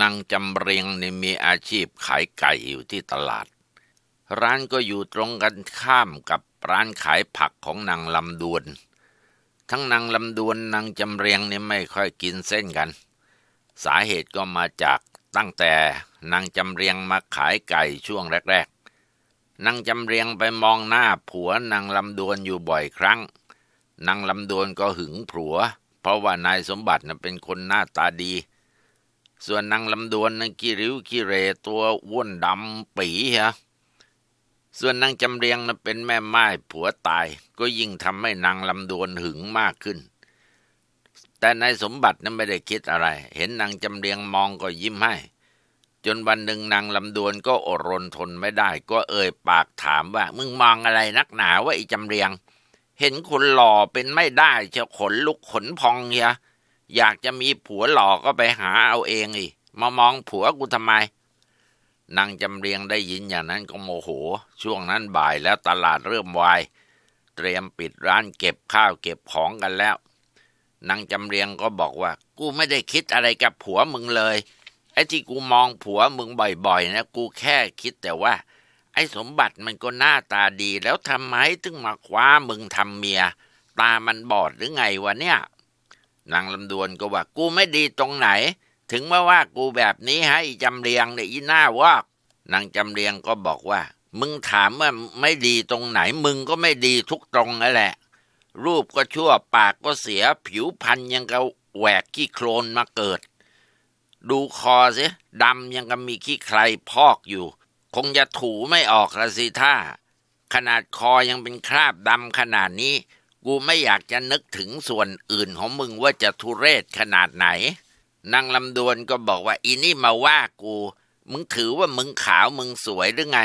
นางจำเรียงเนี่ยมีอาชีพขายไก่อยู่ที่ตลาด ร้านก็อยู่ตรงกันข้ามกับร้านขายผักของนางลำดวน ทั้งนางลำดวนนางจำเรียงเนี่ยไม่ค่อยกินเส้นกัน สาเหตุก็มาจากตั้งแต่นางจำเรียงมาขายไก่ช่วงแรก ๆนางจำเรียงไปมองหน้าผัวนางลำดวนอยู่บ่อยครั้งนางลำดวนก็หึงผัว เพราะว่านายสมบัติน่ะเป็นคนหน้าตาดี ส่วนนางลำดวนนั้นขี้ริ้วขี้เรตัวว้วนดำปีฮะส่วนนางจำเรียงนั้นเป็นแม่ไม้ผัวตาย ก็ยิ่งทำให้นางลำดวนหึงมากขึ้น แต่นายสมบัตินั้นไม่ได้คิดอะไร เห็นนางจำเรียงมองก็ยิ้มให้ จนวันหนึ่งนางลำดวนก็อดรนทนไม่ได้ ก็เอ่ยปากถามว่า มึงมองอะไรนักหนาว่าไอ้จำเรียง เห็นคนหล่อเป็นไม่ได้เชียวขนลุกขนพองเฮีย อยากจะมีผัวหล่อก็ไปหาเอาเองอีมามองผัวกูทำไม นางจำเรียงได้ยินอย่างนั้นก็โมโห ช่วงนั้นบ่ายแล้วตลาดเริ่มวาย เตรียมปิดร้านเก็บข้าวเก็บของกันแล้ว นางจำเรียงก็บอกว่า กูไม่ได้คิดอะไรกับผัวมึงเลย ไอ้ที่กูมองผัวมึงบ่อยๆนะกูแค่คิดแต่ว่า ไอ้สมบัติมันก็หน้าตาดีแล้วทำไมถึงมาคว้ามึงทำเมีย ตามันบอดหรือไงวะเนี่ย นางลำดวนก็ว่ากูไม่ดีตรงไหน ถึงมาว่ากูแบบนี้ให้จำเรียงเนี่ยอีหน้าวอกนางจำเรียงก็บอกว่า มึงถามว่าไม่ดีตรงไหน มึงก็ไม่ดีทุกตรงนั่นแหละ รูปก็ชั่วปากก็เสียผิวพันยังกับแหวกขี้โคลนมาเกิด ดูคอสิดำยังกับมีขี้ใครพอกอยู่ คงจะถูไม่ออกละสิท่าขนาดคอยังเป็นคราบดำขนาดนี้ กูไม่อยากจะนึกถึงส่วนอื่นของมึงว่าจะทุเรศขนาดไหน นางลำดวนก็บอกว่าอีนี่มาว่ากู มึงถือว่ามึงขาวมึงสวยหรือไง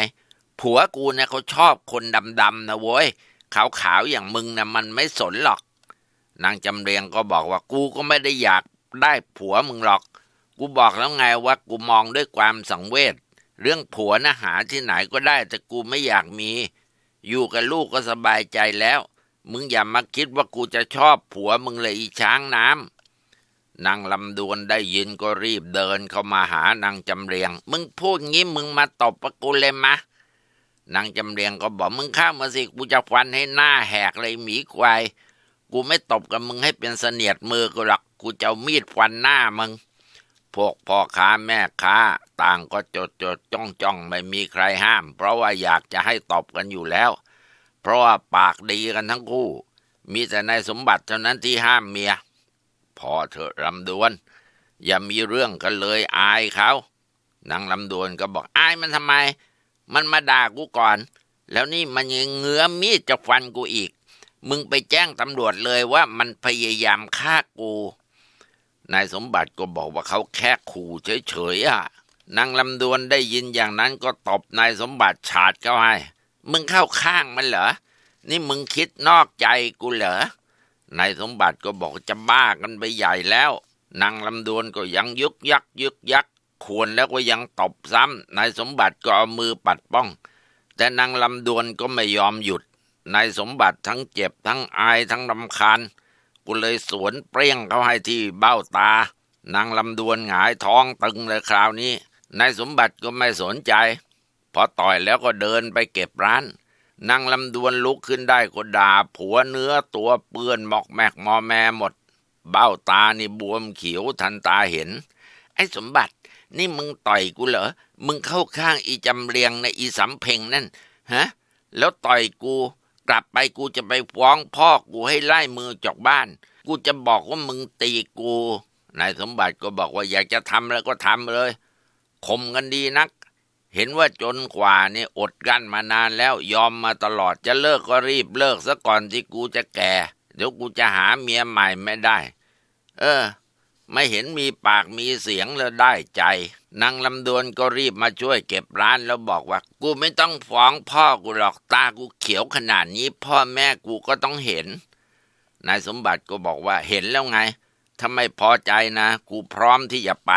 ผัวกูเนี่ยเขาชอบคนดำๆนะโว้ย ขาวๆอย่างมึงนะมันไม่สนหรอก นางจำเรียงก็บอกว่ากูก็ไม่ได้อยากได้ผัวมึงหรอก กูบอกแล้วไงว่ากูมองด้วยความสังเวช เรื่องผัวนะหาที่ไหนก็ได้แต่กูไม่อยากมี อยู่กับลูกก็สบายใจแล้ว มึงอย่ามาคิดว่ากูจะชอบผัวมึงเลยอีช้างน้ำนางลำดวนได้ยินก็รีบเดินเข้ามาหานางจำเรียง มึงพูดงี้มึงมาตบปะกูเลยมะนางจำเรียงก็บอกมึงข้ามาสิกูจะฟันให้หน้าแหกเลยหมีควาย กูไม่ตบกับมึงให้เป็นเสนียดมือกูหรอกกูจะมีดฟันหน้ามึง พวกพ่อค้าแม่ค้า ต่างก็จดจดจ้องจ้องไม่มีใครห้าม เพราะว่าอยากจะให้ตบกันอยู่แล้ว เพราะว่าปากดีกันทั้งคู่ มีแต่นายสมบัติเท่านั้นที่ห้ามเมีย พอเถอะลำดวน อย่ามีเรื่องกันเลยอายเขานางลำดวนก็บอกอายมันทำไม มันมาด่ากูก่อน แล้วนี่มันยังเงื้อมีดจะฟันกูอีก มึงไปแจ้งตำรวจเลยว่ามันพยายามฆ่ากูนายสมบัติก็บอกว่าเขาแค่ขู่เฉยๆอะนางลำดวนได้ยินอย่างนั้นก็ตบนายสมบัติฉาดเข้าให้ มึงเข้าข้างมันเหรอ นี่มึงคิดนอกใจกูเหรอนายสมบัติก็บอกจะบ้ากันไปใหญ่แล้ว นางลำดวนก็ยังยึกยักยึกยักควรแล้วก็ยังตบซ้ำนายสมบัติก็เอามือปัดป้อง แต่นางลำดวนก็ไม่ยอมหยุดนายสมบัติทั้งเจ็บทั้งอายทั้งรำคาญกูเลยสวนเปรี้ยงเขาให้ที่เบ้าตา นางลำดวนหงายท้องตึงเลยคราวนี้นายสมบัติก็ไม่สนใจ พอต่อยแล้วก็เดินไปเก็บร้านนางลำดวนลุกขึ้นได้ก็ด่าผัวเนื้อตัวเปื้อนหมอกแมกมอแมหมด เบ้าตานี่บวมเขียวทันตาเห็น ไอ้สมบัติ นี่มึงต่อยกูเหรอ มึงเข้าข้างอีจำเรียงในอีสำเพ็งนั่นฮะ แล้วต่อยกู กลับไปกูจะไปฟ้องพ่อกูให้ไล่มือจากบ้าน กูจะบอกว่ามึงตีกูนายสมบัติก็บอกว่าอยากจะทำแล้วก็ทำเลยข่มกันดีนัก เห็นว่าจนกว่านี่อดกั้นมานานแล้วยอมมาตลอดจะเลิกก็รีบเลิกซะก่อนที่กูจะแก่ เดี๋ยวกูจะหาเมียใหม่ไม่ได้ เออ ไม่เห็นมีปากมีเสียงแล้วได้ใจนางลำดวนก็รีบมาช่วยเก็บร้านแล้วบอกว่า กูไม่ต้องฟ้องพ่อกูหรอกตากูเขียวขนาดนี้ พ่อแม่กูก็ต้องเห็น นายสมบัติก็บอกว่าเห็นแล้วไงถ้าไม่พอใจนะ กูพร้อมที่จะไป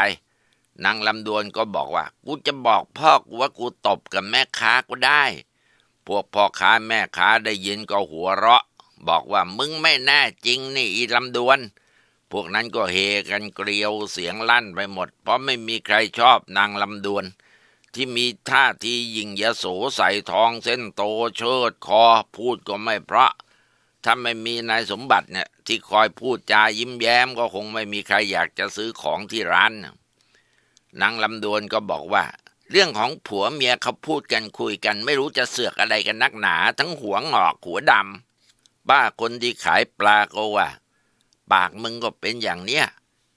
นางลำดวนก็บอกว่า กูจะบอกพ่อกูว่ากูตบกับแม่ค้าก็ได้ พวกพ่อค้าแม่ค้าได้ยินก็หัวเราะ บอกว่ามึงไม่แน่จริงนี่อีลำดวน พวกนั้นก็เฮกันเกลียวเสียงลั่นไปหมด เพราะไม่มีใครชอบนางลำดวน ที่มีท่าทียิงยโสใส่ทองเส้นโตเชิดคอพูดก็ไม่เพราะถ้าไม่มีนายสมบัติเนี่ยที่คอยพูดจายิ้มแย้มก็คงไม่มีใครอยากจะซื้อของที่ร้านน นางลำดวนก็บอกว่า เรื่องของผัวเมียเขาพูดกันคุยกัน ไม่รู้จะเสือกอะไรกันนักหนา ทั้งหัวงอกหัวดำบ้าคนที่ขายปลาก็ว่า ปากมึงก็เป็นอย่างเนี้ย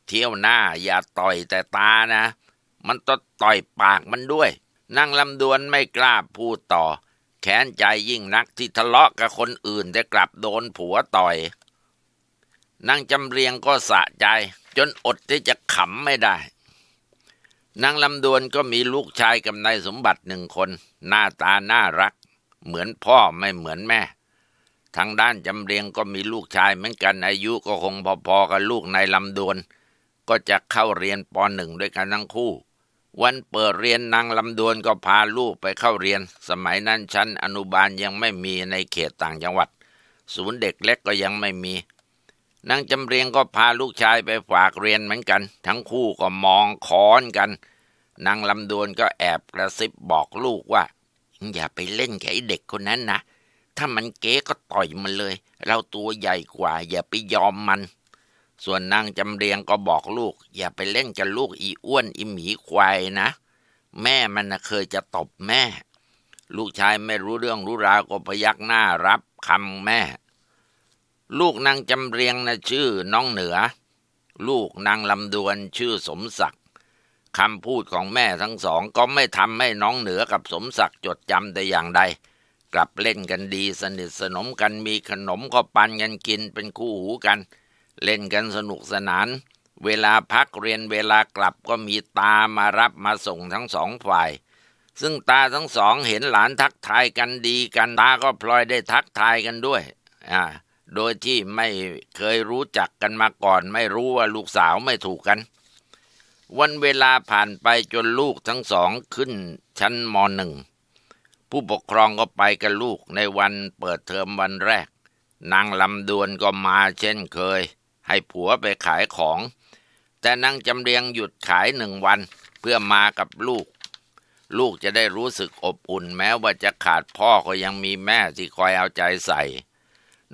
เที่ยวหน้าอย่าต่อยแต่ตานะ มันต้องต่อยปากมันด้วยนางลำดวนไม่กล้าพูดต่อ แค้นใจยิ่งนักที่ทะเลาะกับคนอื่นแต่กลับโดนผัวต่อยนางจำเรียงก็สะใจ จนอดที่จะขำไม่ได้ นางลำดวนก็มีลูกชายกับนายสมบัติหนึ่งคน หน้าตาน่ารัก เหมือนพ่อไม่เหมือนแม่ ทางด้านจำเรียงก็มีลูกชายเหมือนกันอายุก็คงพอๆกับลูกนายลำดวน ก็จะเข้าเรียนปหนึ่งด้วยกันทั้งคู่ วันเปิดเรียนนางลำดวนก็พาลูกไปเข้าเรียน สมัยนั้นชั้นอนุบาลยังไม่มีในเขตต่างจังหวัด ศูนย์เด็กเล็กก็ยังไม่มี นางจำเรียงก็พาลูกชายไปฝากเรียนเหมือนกัน ทั้งคู่ก็มองคอนกัน นางลำดวนก็แอบกระซิบบอกลูกว่า อย่าไปเล่นกับไอ้เด็กคนนั้นนะ ถ้ามันเก๊ก็ต่อยมันเลย เราตัวใหญ่กว่า อย่าไปยอมมัน ส่วนนางจำเรียงก็บอกลูก อย่าไปเล่นกับลูกอีอ้วนอีหมีควายนะ แม่มันนะเคยจะตบแม่ ลูกชายไม่รู้เรื่องรู้ราวก็พยักหน้ารับคำแม่ ลูกนางจำเรียงนะชื่อน้องเหนือ ลูกนางลำดวนชื่อสมศักดิ์คำพูดของแม่ทั้งสองก็ไม่ทำให้น้องเหนือกับสมศักดิ์จดจำแต่อย่างใด กลับเล่นกันดีสนิทสนมกันมีขนมก็ปันกันกินเป็นคู่หูกัน เล่นกันสนุกสนาน เวลาพักเรียนเวลากลับก็มีตามารับมาส่งทั้งสองฝ่าย ซึ่งตาทั้งสองเห็นหลานทักทายกันดีกันตาก็พลอยได้ทักทายกันด้วยอ่า โดยที่ไม่เคยรู้จักกันมาก่อน ไม่รู้ว่าลูกสาวไม่ถูกกัน วันเวลาผ่านไปจนลูกทั้งสองขึ้นชั้นมหนึ่งผู้ปกครองก็ไปกับลูกในวันเปิดเทอมวันแรก นางลำดวนก็มาเช่นเคย ให้ผัวไปขายของ แต่นางจำเรียงหยุดขายหนึ่งวันเพื่อมากับลูก ลูกจะได้รู้สึกอบอุ่นแม้ว่าจะขาดพ่อก็ยังมีแม่ที่คอยเอาใจใส่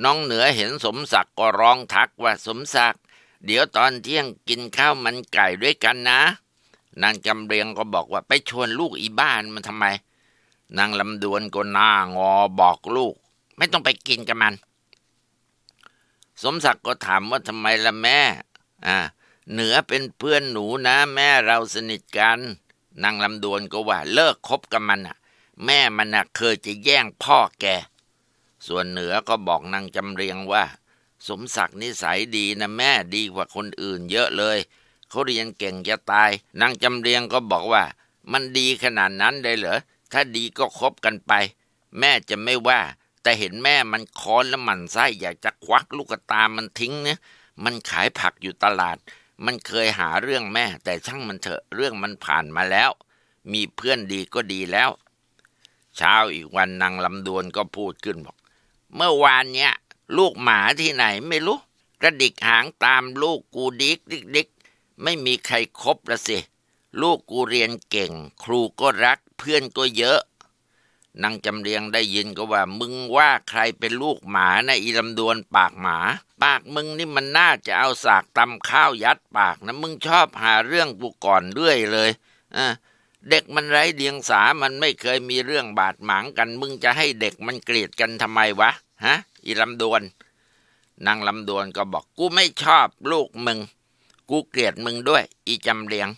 น้องเหนือเห็นสมศักดิ์ก็ร้องทักว่าสมศักดิ์เดี๋ยวตอนเที่ยงกินข้าวมันไก่ด้วยกันนะ นางจำเรียงก็บอกว่าไปชวนลูกอีบ้านมันทำไม นางลำดวนก็หน้างอบอกลูก ไม่ต้องไปกินกับมัน สมศักดิ์ก็ถามว่าทำไมละแม่ อ่า เหนือเป็นเพื่อนหนูนะ แม่เราสนิทกัน นางลำดวนก็ว่าเลิกคบกับมันอะ แม่มันน่ะเคยจะแย่งพ่อแก ส่วนเหนือก็บอกนางจำเรียงว่า สมศักดิ์นิสัยดีนะแม่ดีกว่าคนอื่นเยอะเลย เขาเรียนเก่งจะตาย นางจำเรียงก็บอกว่า มันดีขนาดนั้นเลยเหรอ ถ้าดีก็คบกันไป แม่จะไม่ว่า แต่เห็นแม่มันคอนแล้วมันไส้อยากจะควักลูกตามันทิ้งเนี่ยมันขายผักอยู่ตลาด มันเคยหาเรื่องแม่ แต่ช่างมันเถอะเรื่องมันผ่านมาแล้ว มีเพื่อนดีก็ดีแล้ว เช้าอีกวันนางลำดวนก็พูดขึ้นบอก เมื่อวานเนี้ยลูกหมาที่ไหนไม่รู้ กระดิกหางตามลูกกูดิกดิกดิกไม่มีใครครบละสิ ลูกกูเรียนเก่ง ครูก็รักเพื่อนก็เยอะนางจำเรียงได้ยินก็ว่า มึงว่าใครเป็นลูกหมานะอีลำดวนปากหมา ปากมึงนี่มันน่าจะเอาสากตำข้าวยัดปากนะ มึงชอบหาเรื่องกูก่อนเรื่อยเลยอะ เด็กมันไร้เดียงสา มันไม่เคยมีเรื่องบาดหมางกัน มึงจะให้เด็กมันเกลียดกันทำไมวะ ฮะ อีลำดวน นางลำดวนก็บอกกูไม่ชอบลูกมึง กูเกลียดมึงด้วย อีจำเลียง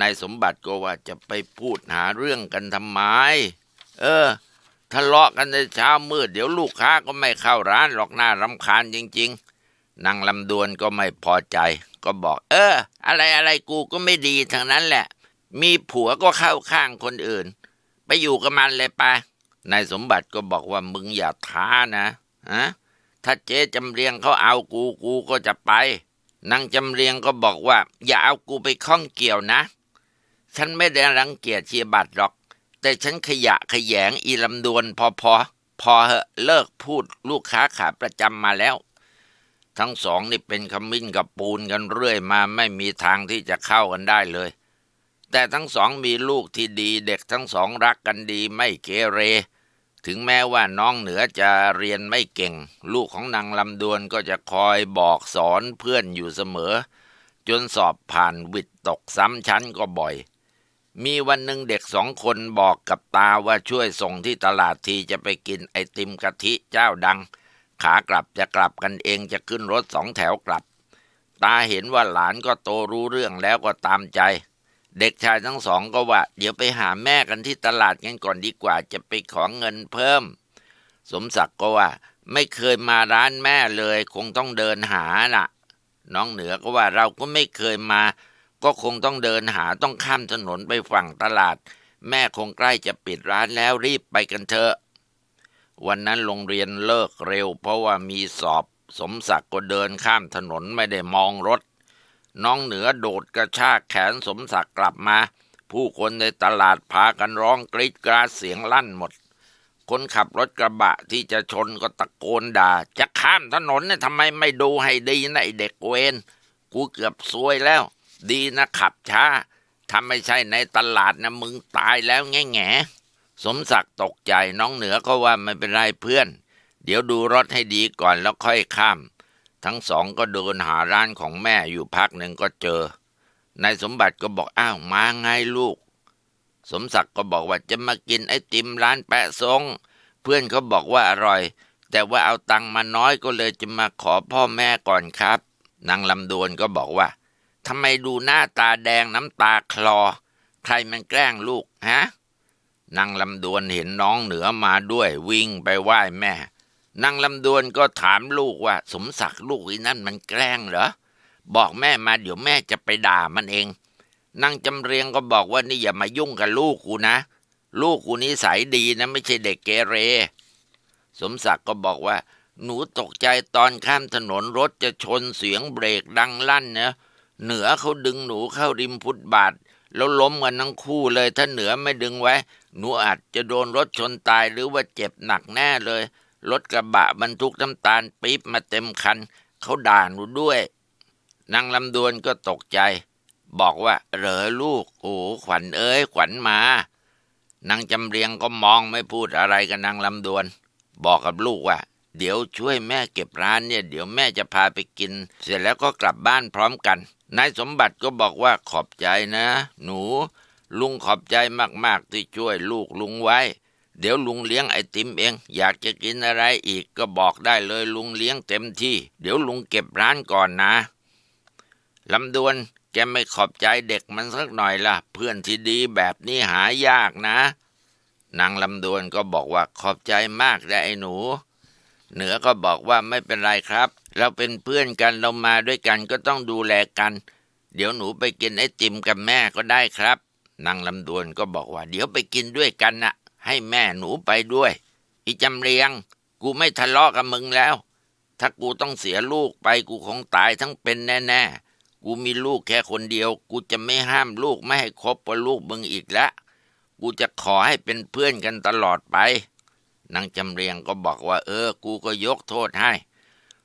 นายสมบัติก็ว่าจะไปพูดหาเรื่องกันทำไม เออ ทะเลาะกันในเช้ามืด เดี๋ยวลูกค้าก็ไม่เข้าร้านหรอกหน้ารำคาญจริง ๆ นางลำดวนก็ไม่พอใจ ก็บอก เออ อะไรอะไรกูก็ไม่ดีทั้งนั้นแหละ มีผัวก็เข้าข้างคนอื่น ไปอยู่กับมันเลยไปนายสมบัติก็บอกว่ามึงอย่าท้านะฮะถ้าเจ๊จำเรียงเขาเอากูกูก็จะไปนางจำเรียงก็บอกว่า อย่าเอากูไปข้องเกี่ยวนะ ฉันไม่ได้รังเกียจเชียบัตรหรอก แต่ฉันขยะขยงอีลำดวนพอพอพอเหอะเลิกพูดลูกค้าขาประจำมาแล้ว ทั้งสองนี่เป็นขมิ้นกับปูนกันเรื่อยมาไม่มีทางที่จะเข้ากันได้เลย แต่ทั้งสองมีลูกที่ดีเด็กทั้งสองรักกันดีไม่เกเร ถึงแม้ว่าน้องเหนือจะเรียนไม่เก่ง ลูกของนางลำดวนก็จะคอยบอกสอนเพื่อนอยู่เสมอ จนสอบผ่านวิดตกซ้ำชั้นก็บ่อย มีวันหนึ่งเด็กสองคนบอกกับตาว่าช่วยส่งที่ตลาดทีจะไปกินไอติมกะทิเจ้าดัง ขากลับจะกลับกันเองจะขึ้นรถสองแถวกลับ ตาเห็นว่าหลานก็โตรู้เรื่องแล้วก็ตามใจ เด็กชายทั้งสองก็ว่า เดี๋ยวไปหาแม่กันที่ตลาดกันก่อนดีกว่า จะไปขอเงินเพิ่ม สมศักดิ์ก็ว่า ไม่เคยมาร้านแม่เลย คงต้องเดินหาน่ะ น้องเหนือก็ว่าเราก็ไม่เคยมา ก็คงต้องเดินหาต้องข้ามถนนไปฝั่งตลาด แม่คงใกล้จะปิดร้านแล้วรีบไปกันเถอะ วันนั้นโรงเรียนเลิกเร็ว เพราะว่ามีสอบ สมศักดิ์ก็เดินข้ามถนนไม่ได้มองรถ น้องเหนือโดดกระชากแขนสมศักดิ์กลับมา ผู้คนในตลาดพากันร้องกรีดกราดเสียงลั่นหมด คนขับรถกระบะที่จะชนก็ตะโกนด่า จะข้ามถนนเนี่ยทำไมไม่ดูให้ดีนะไอเด็กเวนกูเกือบซวยแล้ว ดีนะขับช้าถ้าไม่ใช่ในตลาดนะมึงตายแล้วแง่แง่สมศักดิ์ตกใจน้องเหนือก็ว่าไม่เป็นไรเพื่อน เดี๋ยวดูรถให้ดีก่อนแล้วค่อยข้าม ทั้งสองก็เดินหาร้านของแม่อยู่พักหนึ่งก็เจอนายสมบัติก็บอกอ้าวมาไงลูก สมศักดิ์ก็บอกว่าจะมากินไอติมร้านแปะซงเพื่อนเขาบอกว่าอร่อย แต่ว่าเอาตังมาน้อยก็เลยจะมาขอพ่อแม่ก่อนครับ นางลำดวนก็บอกว่าทำไมดูหน้าตาแดงน้ำตาคลอ ใครมันแกล้งลูกฮะนางลำดวนเห็นน้องเหนือมาด้วยวิ่งไปไหว้แม่ นางลำดวนก็ถามลูกว่า สมศักดิ์ลูกอีนั่นมันแกล้งเหรอ บอกแม่มาเดี๋ยวแม่จะไปด่ามันเอง นางจำเรียงก็บอกว่านี่อย่ามายุ่งกับลูกกูนะ ลูกกูนิสัยดีนะไม่ใช่เด็กเกเร สมศักดิ์ก็บอกว่า หนูตกใจตอนข้ามถนนรถจะชนเสียงเบรกดังลั่นนะเหนือเขาดึงหนูเข้าริมฟุตบาทแล้วล้มกันทั้งคู่เลย ถ้าเหนือไม่ดึงไว้ หนูอาจจะโดนรถชนตายหรือว่าเจ็บหนักแน่เลย รถกระบะบรรทุกน้ำตาลปี๊บมาเต็มคัน เขาด่าหนูด้วย นางลำดวนก็ตกใจ บอกว่าเหรอลูก โอ้ขวัญเอ้ย ขวัญมานางจำเรียงก็มองไม่พูดอะไรกับนางลำดวน บอกกับลูกว่า เดี๋ยวช่วยแม่เก็บร้านเนี่ย เดี๋ยวแม่จะพาไปกิน เสร็จแล้วก็กลับบ้านพร้อมกันนายสมบัติก็บอกว่าขอบใจนะ หนู ลุงขอบใจมากๆที่ช่วยลูกลุงไว้ เดี๋ยวลุงเลี้ยงไอติมเอง อยากจะกินอะไรอีกก็บอกได้เลยลุงเลี้ยงเต็มที่ เดี๋ยวลุงเก็บร้านก่อนนะลำดวนแกไม่ขอบใจเด็กมันสักหน่อยล่ะ เพื่อนที่ดีแบบนี้หายากนะ นางลำดวนก็บอกว่าขอบใจมากได้ไอ้หนู เหนือก็บอกว่าไม่เป็นไรครับ เราเป็นเพื่อนกันเรามาด้วยกันก็ต้องดูแลกัน เดี๋ยวหนูไปกินไอติมกับแม่ก็ได้ครับ นางลำดวนก็บอกว่า เดี๋ยวไปกินด้วยกันนะ ให้แม่หนูไปด้วย อีจำเรียง กูไม่ทะเลาะกับมึงแล้ว ถ้ากูต้องเสียลูกไปกูคงตายทั้งเป็นแน่ๆ กูมีลูกแค่คนเดียว กูจะไม่ห้ามลูกไม่ให้คบกับลูกมึงอีกแล้วกูจะขอให้เป็นเพื่อนกันตลอดไป นางจำเรียงก็บอกว่า เออ กูก็ยกโทษให้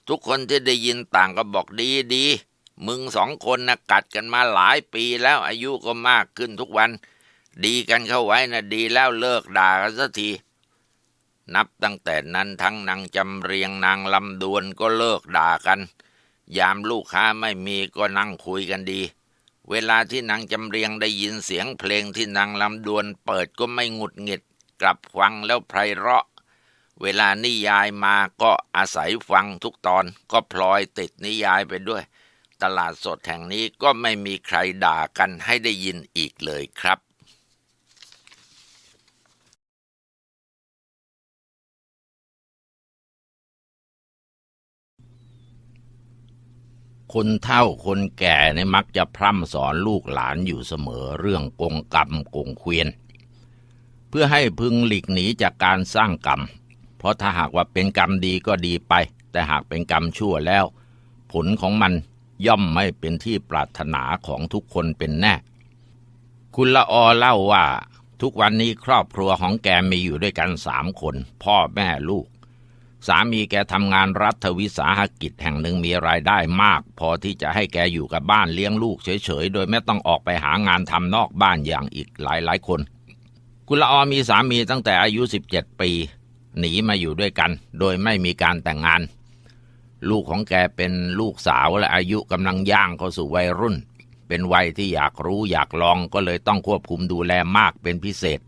ทุกคนที่ได้ยินต่างก็บอกดีดีมึงสองคนนะกัดกันมาหลายปีแล้วอายุก็มากขึ้นทุกวัน ดีกันเข้าไว้นะดีแล้วเลิกด่ากันสักที นับตั้งแต่นั้นทั้งนางจำเรียงนางลำดวนก็เลิกด่ากัน ยามลูกค้าไม่มีก็นั่งคุยกันดี เวลาที่นางจำเรียงได้ยินเสียงเพลงที่นางลำดวนเปิดก็ไม่หงุดหงิด กลับฟังแล้วไพเราะ เวลานิยายมาก็อาศัยฟังทุกตอนก็พลอยติดนิยายไปด้วย ตลาดสดแห่งนี้ก็ไม่มีใครด่ากันให้ได้ยินอีกเลยครับ คนเฒ่าคนแก่เนี่ยมักจะพร่ำสอนลูกหลานอยู่เสมอเรื่องกงกรรมกงเควียน เพื่อให้พึงหลีกหนีจากการสร้างกรรม เพราะถ้าหากว่าเป็นกรรมดีก็ดีไป แต่หากเป็นกรรมชั่วแล้ว ผลของมันย่อมไม่เป็นที่ปรารถนาของทุกคนเป็นแน่ คุณละออเล่าว่า ทุกวันนี้ครอบครัวของแกมีอยู่ด้วยกันสามคน พ่อแม่ลูก สามีแกทำงานรัฐวิสาหกิจแห่งหนึ่งมีรายได้มาก พอที่จะให้แกอยู่กับบ้านเลี้ยงลูกเฉยๆ โดยไม่ต้องออกไปหางานทำนอกบ้านอย่างอีกหลายๆคน คุณละออมีสามีตั้งแต่อายุ 17 ปี หนีมาอยู่ด้วยกัน โดยไม่มีการแต่งงาน ลูกของแกเป็นลูกสาวและอายุกำลังย่างเข้าสู่วัยรุ่น เป็นวัยที่อยากรู้อยากลองก็เลยต้องควบคุมดูแลมากเป็นพิเศษ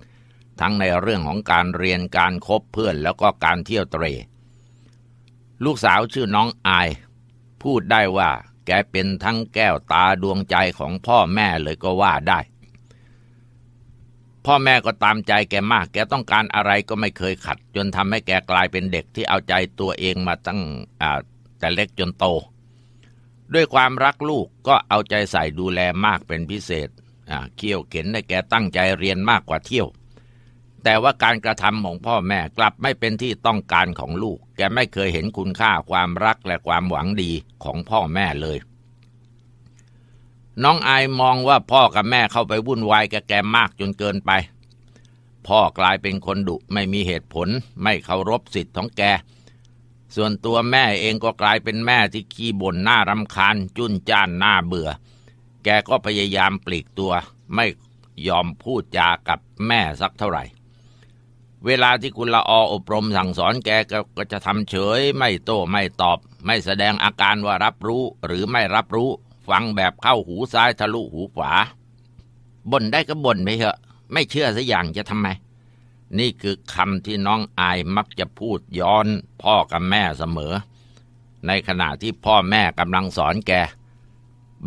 ทั้งในเรื่องของการเรียนการคบเพื่อนแล้วก็การเที่ยวเตร ลูกสาวชื่อน้องอาย พูดได้ว่า แกเป็นทั้งแก้วตาดวงใจของพ่อแม่เลยก็ว่าได้ พ่อแม่ก็ตามใจแกมาก แกต้องการอะไรก็ไม่เคยขัด จนทำให้แกกลายเป็นเด็กที่เอาใจตัวเองมาตั้งแต่เล็กจนโต ด้วยความรักลูกก็เอาใจใส่ดูแลมากเป็นพิเศษเขี่ยวเข็นให้แกตั้งใจเรียนมากกว่าเที่ยว แต่ว่าการกระทำของพ่อแม่กลับไม่เป็นที่ต้องการของลูก แกไม่เคยเห็นคุณค่าความรักและความหวังดีของพ่อแม่เลย น้องอายมองว่าพ่อกับแม่เข้าไปวุ่นวายกับแกมากจนเกินไป พ่อกลายเป็นคนดุไม่มีเหตุผล ไม่เคารพสิทธิ์ของแก ส่วนตัวแม่เองก็กลายเป็นแม่ที่ขี้บ่นหน้ารำคาญ จุนจ้านหน้าเบื่อ แกก็พยายามปลีกตัว ไม่ยอมพูดจากับแม่สักเท่าไหร่ เวลาที่คุณละออบรมสั่งสอนแกก็จะทำเฉย ไม่โต้ไม่ตอบ ไม่แสดงอาการว่ารับรู้หรือไม่รับรู้ ฟังแบบเข้าหูซ้ายทะลุหูขวาบ่นได้ก็บ่นไปเถอะ ไม่เชื่อสักอย่างจะทำไม นี่คือคำที่น้องอายมักจะพูดย้อนพ่อกับแม่เสมอ ในขณะที่พ่อแม่กำลังสอนแก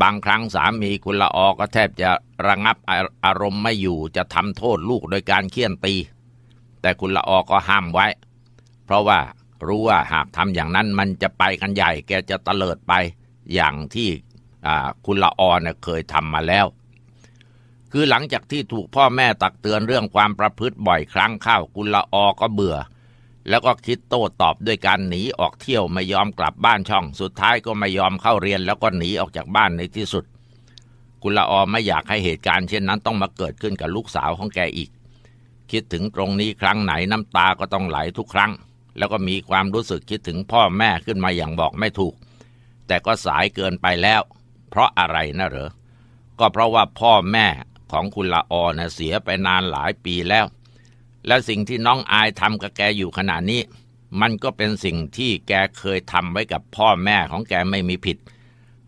บางครั้งสามีคุณละออก็แทบจะระงับอารมณ์ไม่อยู่จะทำโทษลูกโดยการเคี่ยนตี แต่คุณละออก็ห้ามไว้ เพราะว่ารู้ว่าหากทำอย่างนั้นมันจะไปกันใหญ่ แกจะเตลิดไปอย่างที่คุณละออเนี่ยเคยทำมาแล้ว คือหลังจากที่ถูกพ่อแม่ตักเตือนเรื่องความประพฤติบ่อยครั้งเข้ากุณละออก็เบื่อ แล้วก็คิดโต้ตอบด้วยการหนีออกเที่ยวไม่ยอมกลับบ้านช่อง สุดท้ายก็ไม่ยอมเข้าเรียน แล้วก็หนีออกจากบ้านในที่สุดกุละออไม่อยากให้เหตุการณ์เช่นนั้นต้องมาเกิดขึ้นกับลูกสาวของแกอีก คิดถึงตรงนี้ครั้งไหนน้ำตาก็ต้องไหลทุกครั้ง แล้วก็มีความรู้สึกคิดถึงพ่อแม่ขึ้นมาอย่างบอกไม่ถูก แต่ก็สายเกินไปแล้ว เพราะอะไรนะเหรอ ก็เพราะว่าพ่อแม่ของคุณละออนะเสียไปนานหลายปีแล้ว และสิ่งที่น้องอายทำกับแกอยู่ขณะนี้ มันก็เป็นสิ่งที่แกเคยทำไว้กับพ่อแม่ของแกไม่มีผิด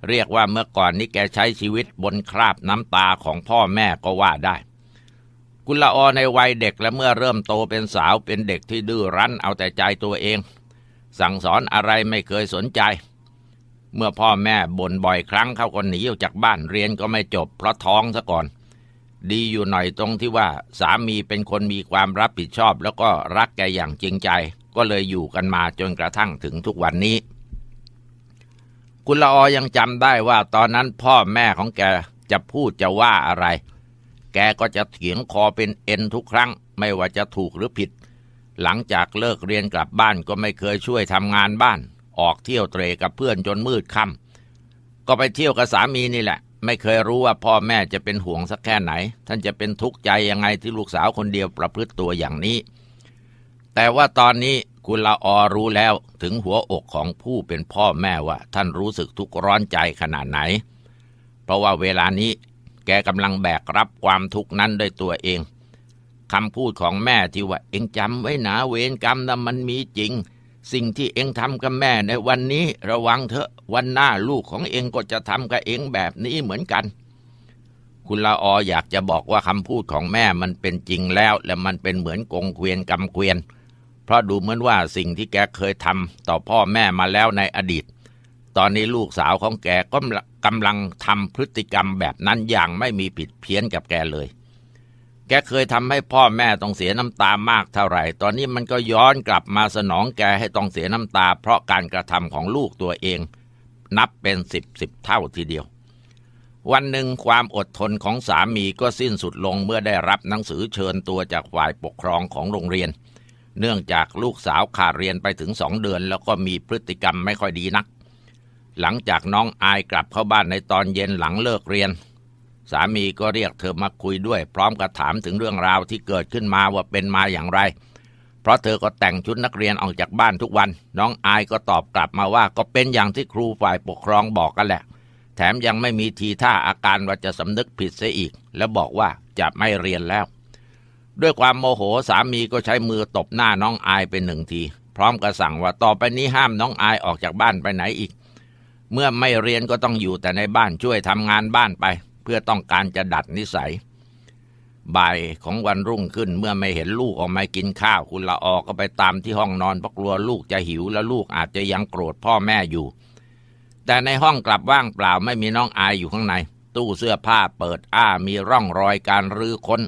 เรียกว่าเมื่อก่อนนี้แกใช้ชีวิตบนคราบน้ำตาของพ่อแม่ก็ว่าได้ กุลออในวัยเด็กและเมื่อเริ่มโตเป็นสาวเป็นเด็กที่ดื้อรั้นเอาแต่ใจตัวเอง สั่งสอนอะไรไม่เคยสนใจ เมื่อพ่อแม่บ่นบ่อยครั้งเขาก็หนีออกจากบ้านเรียนก็ไม่จบเพราะท้องซะก่อน ดีอยู่หน่อยตรงที่ว่าสามีเป็นคนมีความรับผิดชอบ แล้วก็รักแกอย่างจริงใจ ก็เลยอยู่กันมาจนกระทั่งถึงทุกวันนี้คุณละออยังจำได้ว่าตอนนั้นพ่อแม่ของแกจะพูดจะว่าอะไร แกก็จะเถียงคอเป็นเอ็นทุกครั้ง ไม่ว่าจะถูกหรือผิด หลังจากเลิกเรียนกลับบ้านก็ไม่เคยช่วยทำงานบ้าน ออกเที่ยวเตรกับเพื่อนจนมืดค่ำก็ไปเที่ยวกับสามีนี่แหละ ไม่เคยรู้ว่าพ่อแม่จะเป็นห่วงสักแค่ไหน ท่านจะเป็นทุกข์ใจยังไงที่ลูกสาวคนเดียวประพฤติตัวอย่างนี้ แต่ว่าตอนนี้คุณละออรู้แล้วถึงหัวอกของผู้เป็นพ่อแม่ว่า ท่านรู้สึกทุกข์ร้อนใจขนาดไหน เพราะว่าเวลานี้ แกกำลังแบกรับความทุกข์นั้นด้วยตัวเองคำพูดของแม่ที่ว่าเองจำไว้หนาเวรกรรมนะมันมีจริง สิ่งที่เองทำกับแม่ในวันนี้ระวังเถอะวันหน้าลูกของเองก็จะทำกับเองแบบนี้เหมือนกัน คุณละอออยากจะบอกว่าคำพูดของแม่มันเป็นจริงแล้ว และมันเป็นเหมือนกงเกวียนกำเกวียน เพราะดูเหมือนว่าสิ่งที่แกเคยทำต่อพ่อแม่มาแล้วในอดีต ตอนนี้ลูกสาวของแกก็ กำลังทำพฤติกรรมแบบนั้นอย่างไม่มีผิดเพี้ยนกับแกเลย แกเคยทำให้พ่อแม่ต้องเสียน้ำตามากเท่าไหร่ ตอนนี้มันก็ย้อนกลับมาสนองแกให้ต้องเสียน้ำตา เพราะการกระทำของลูกตัวเอง นับเป็นสิบสิบเท่าทีเดียว วันหนึ่งความอดทนของสามีก็สิ้นสุดลงเมื่อได้รับหนังสือเชิญตัวจากฝ่ายปกครองของโรงเรียน เนื่องจากลูกสาวขาดเรียนไปถึงสองเดือน แล้วก็มีพฤติกรรมไม่ค่อยดีนัก หลังจากน้องอายกลับเข้าบ้านในตอนเย็นหลังเลิกเรียน สามีก็เรียกเธอมาคุยด้วย พร้อมกับถามถึงเรื่องราวที่เกิดขึ้นมาว่าเป็นมาอย่างไร เพราะเธอก็แต่งชุดนักเรียนออกจากบ้านทุกวัน น้องอายก็ตอบกลับมาว่าก็เป็นอย่างที่ครูฝ่ายปกครองบอกกันแหละ แถมยังไม่มีทีท่าอาการว่าจะสำนึกผิดเสียอีก แล้วบอกว่าจะไม่เรียนแล้ว ด้วยความโมโหสามีก็ใช้มือตบหน้าน้องอายเป็นหนึ่งที พร้อมกับสั่งว่าต่อไปนี้ห้ามน้องอายออกจากบ้านไปไหนอีก เมื่อไม่เรียนก็ต้องอยู่แต่ในบ้านช่วยทำงานบ้านไป เพื่อต้องการจะดัดนิสัย บ่ายของวันรุ่งขึ้นเมื่อไม่เห็นลูกออกมากินข้าวคุณละออก็ไปตามที่ห้องนอนเพราะกลัวลูกจะหิวและลูกอาจจะยังโกรธพ่อแม่อยู่ แต่ในห้องกลับว่างเปล่าไม่มีน้องอายอยู่ข้างใน ตู้เสื้อผ้าเปิดอ้ามีร่องรอยการรื้อค้น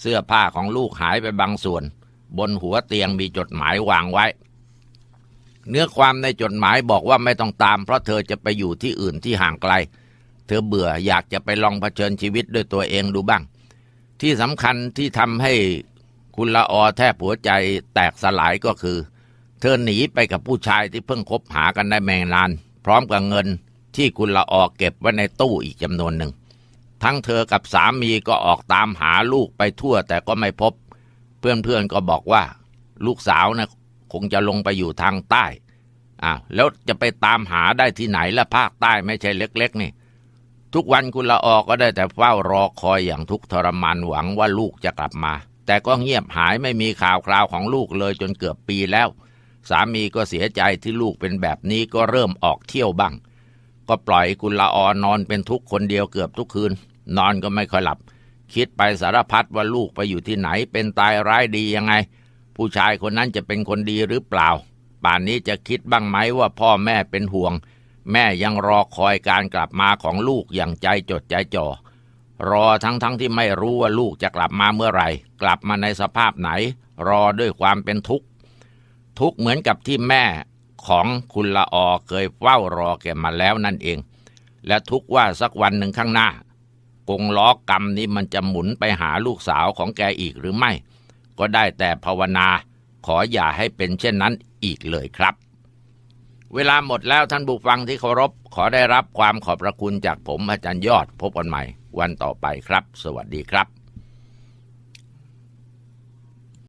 เสื้อผ้าของลูกหายไปบางส่วน บนหัวเตียงมีจดหมายวางไว้ เนื้อความในจดหมายบอกว่าไม่ต้องตาม เพราะเธอจะไปอยู่ที่อื่นที่ห่างไกล เธอเบื่ออยากจะไปลองเผชิญชีวิตด้วยตัวเองดูบ้าง ที่สำคัญที่ทำให้คุณละออแทบหัวใจแตกสลายก็คือ เธอหนีไปกับผู้ชายที่เพิ่งคบหากันได้ไม่นาน พร้อมกับเงินที่คุณละออเก็บไว้ในตู้อีกจำนวนหนึ่ง ทั้งเธอกับสามีก็ออกตามหาลูกไปทั่วแต่ก็ไม่พบ เพื่อนๆก็บอกว่า ลูกสาวนะ คงจะลงไปอยู่ทางใต้อ้าวแล้วจะไปตามหาได้ที่ไหนละภาคใต้ไม่ใช่เล็ก ๆ นี่ ทุกวันคุณละออก็ได้แต่เฝ้ารอคอยอย่างทุกทรมานหวังว่าลูกจะกลับมา แต่ก็เงียบหายไม่มีข่าวคราวของลูกเลยจนเกือบปีแล้ว สามีก็เสียใจที่ลูกเป็นแบบนี้ก็เริ่มออกเที่ยวบ้าง ก็ปล่อยคุณละออนอนเป็นทุกคนเดียวเกือบทุกคืน นอนก็ไม่ค่อยหลับ คิดไปสารพัดว่าลูกไปอยู่ที่ไหนเป็นตายร้ายดียังไง ผู้ชายคนนั้นจะเป็นคนดีหรือเปล่า ป่านนี้จะคิดบ้างไหมว่าพ่อแม่เป็นห่วง แม่ยังรอคอยการกลับมาของลูกอย่างใจจดใจจ่อรอทั้งๆทที่ไม่รู้ว่าลูกจะกลับมาเมื่อไหร่ กลับมาในสภาพไหน รอด้วยความเป็นทุกข์ ทุกข์เหมือนกับที่แม่ของคุณละออเคยเฝ้ารอแกมาแล้วนั่นเอง และทุกข์ว่าสักวันหนึ่งข้างหน้ากงล้อกรรมนี้มันจะหมุนไปหาลูกสาวของแกอีกหรือไม่ ก็ได้แต่ภาวนา ขออย่าให้เป็นเช่นนั้นอีกเลยครับ เวลาหมดแล้วท่านบุฟังที่เคารพ ขอได้รับความขอบพระคุณจากผมอาจารย์ยอดพบกันใหม่ วันต่อไปครับ สวัสดีครับ